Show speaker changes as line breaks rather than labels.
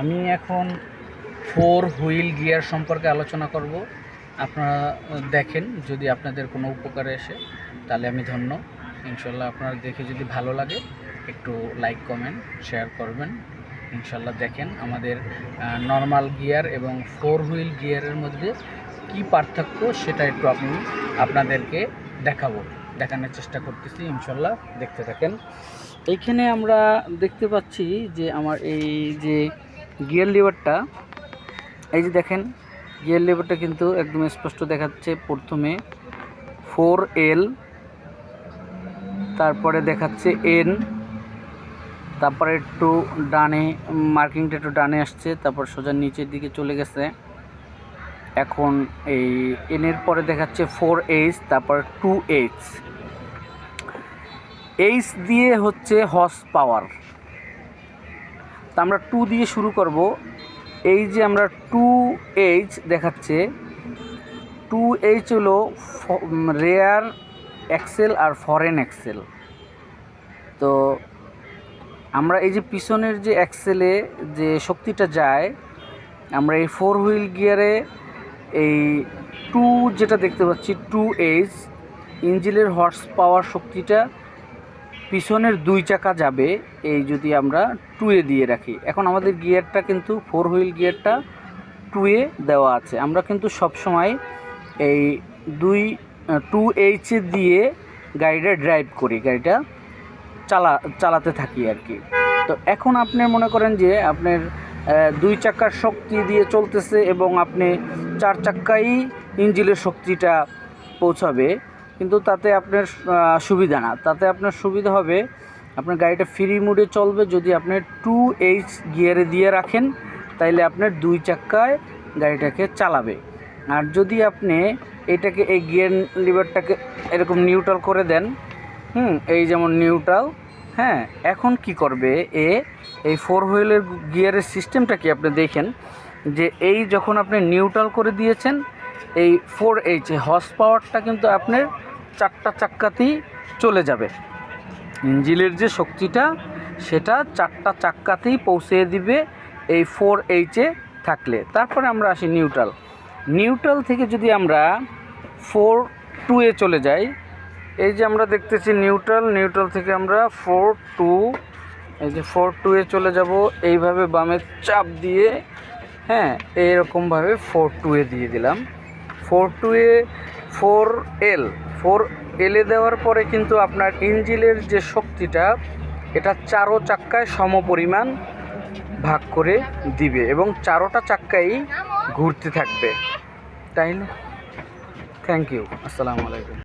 আমি এখন four wheel gear সম্পর্কে আলোচনা করব। আপনারা দেখেন, যদি আপনাদের কোনো উপকারে আসে, তাহলে আমি ধন্য। ইনশাল্লাহ আপনারা দেখে যদি ভালো লাগে, একটু লাইক, কমেন্ট, শেয়ার করবেন। ইনশাল্লাহ দেখেন আমাদের নর্মাল গিয়ার এবং ফোর হুইল গিয়ারের মধ্যে কি পার্থক্য সেটা একটু আপনি আপনাদেরকে দেখাবো, দেখানোর চেষ্টা করতেছি। ইনশাল্লাহ দেখতে থাকেন। এইখানে আমরা দেখতে পাচ্ছি যে আমার এই যে গিয়ার লিভারটা, এই যে দেখেন, গিয়ার লিভারটা কিন্তু একদম স্পষ্ট দেখাচ্ছে প্রথমে। ফোর এল, তারপরে দেখাচ্ছে এন, তারপরে একটু ডানে, মার্কিংটা একটু ডানে আসছে, তারপর সোজা নিচের দিকে চলে গেছে। এখন এই এনের পরে দেখাচ্ছে ফোর এইচ, তারপর টু এইচ। এইচ দিয়ে হচ্ছে হর্স পাওয়ার। তা আমরা টু দিয়ে শুরু করব। এই যে আমরা টু এইচ দেখাচ্ছে টু এইচ হলো রেয়ার এক্সেল আর ফরেন এক্সেল তো আমরা এই যে পিছনের যে অ্যাক্সেলে যে শক্তিটা যায়, আমরা এই ফোর হুইল গিয়ারে এই টু যেটা দেখতে পাচ্ছি টু এইচ ইঞ্জিনের হর্স পাওয়ার শক্তিটা পিছনের দুই চাকা যাবে, এই যদি আমরা টুয়ে দিয়ে রাখি। এখন আমাদের গিয়ারটা কিন্তু ফোর হুইল গিয়ারটা টুয়ে দেওয়া আছে। আমরা কিন্তু সব সময় এই দুই টু এইচে দিয়ে গাড়িটা ড্রাইভ করি, গাড়িটা চালা, চালাতে থাকি আর কি। তো এখন আপনি মনে করেন যে আপনার দুই চাকার শক্তি দিয়ে চলতেছে এবং আপনি চার চাক্কাই ইঞ্জিনের শক্তিটা পৌঁছাবে। কিন্তু তাতে আপনার সুবিধা না। তাতে আপনার সুবিধা হবে, আপনার গাড়িটা ফ্রি মুডে চলবে। যদি আপনি টু এইচ গিয়ারে দিয়ে রাখেন, তাইলে আপনার দুই চাক্কায় গাড়িটাকে চালাবে। আর যদি আপনি এটাকে, এই গিয়ার লিভারটাকে এরকম নিউট্রাল করে দেন, হুম, এই যেমন নিউট্রাল হ্যাঁ এখন কি করবে এ, এই ফোর হুইলের গিয়ারের সিস্টেমটা কি আপনি দেখেন? যে এই যখন আপনি নিউট্রাল করে দিয়েছেন এই ফোর এইচ হর্স পাওয়ারটা কিন্তু আপনার চারটা চাক্কাতেই চলে যাবে। ইঞ্জিনের যে শক্তিটা, সেটা চারটা চাক্কাতেই পৌঁছে দিবে এই ফোর এইচে থাকলে। তারপরে আমরা আসি নিউট্রাল নিউট্রাল থেকে যদি আমরা ফোর টু এ চলে যাই, এই যে আমরা দেখতেছি নিউট্রাল নিউট্রাল থেকে আমরা ফোর টু এই যে ফোর টু এ চলে যাব, এইভাবে বামে চাপ দিয়ে হ্যাঁ এইরকমভাবে ফোর টু এ দিয়ে দিলাম। Four two A four L. Four এলে দেওয়ার পরে কিন্তু আপনার ইঞ্জিলের যে শক্তিটা, এটা চারো চাক্কায় সমপরিমাণ ভাগ করে দিবে এবং চারোটা চাক্কাই ঘুরতে থাকবে। তাই না? থ্যাংক ইউ আসসালামু আলাইকুম।